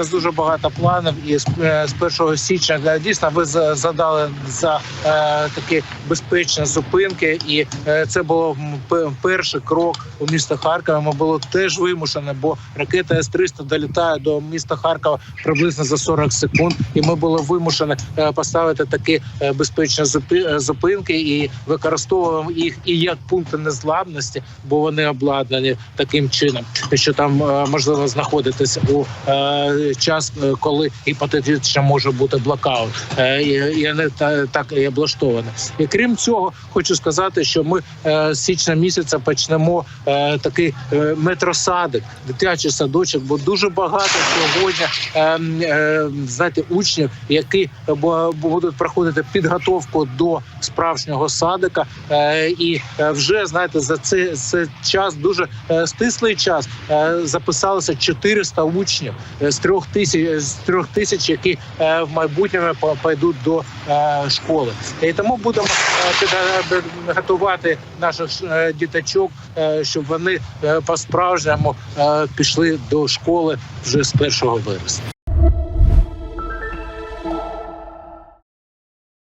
нас дуже багато планів, і з, е, з 1 січня е, дійсно ви за- задали за е, такі безпечні зупинки, і е, це було перший крок у місто Харкова. Ми були теж вимушені, бо ракета С-300 долітає до міста Харкова приблизно за 40 секунд, і ми були вимушені е, поставити такі е, безпечні зупи- е, зупинки і використовуємо їх і як пункти незламності, бо вони обладнані таким чином, що там е, можливо знаходитися у е, час, е, коли гіпотетично може бути блокаут. Е, і, і та, так і облаштовані. І крім цього, хочу сказати, що ми е, з січня місяця почнемо е, такий е, метросадик, дитячий садочок, бо дуже багато сьогодні е, е, знаєте, учнів, які бу- будуть проходити підготовку до справжнього садика, е, і е, вже знаєте, за це, це час дуже е, стислий час. Е, записалося 400 учнів е, з трьох трьох тисяч з трьох тисяч, які е, в майбутньому пойдуть до е, школи. І тому будемо е, готувати наших діточок, щоб вони по справжньому пішли до школи вже з першого вересня.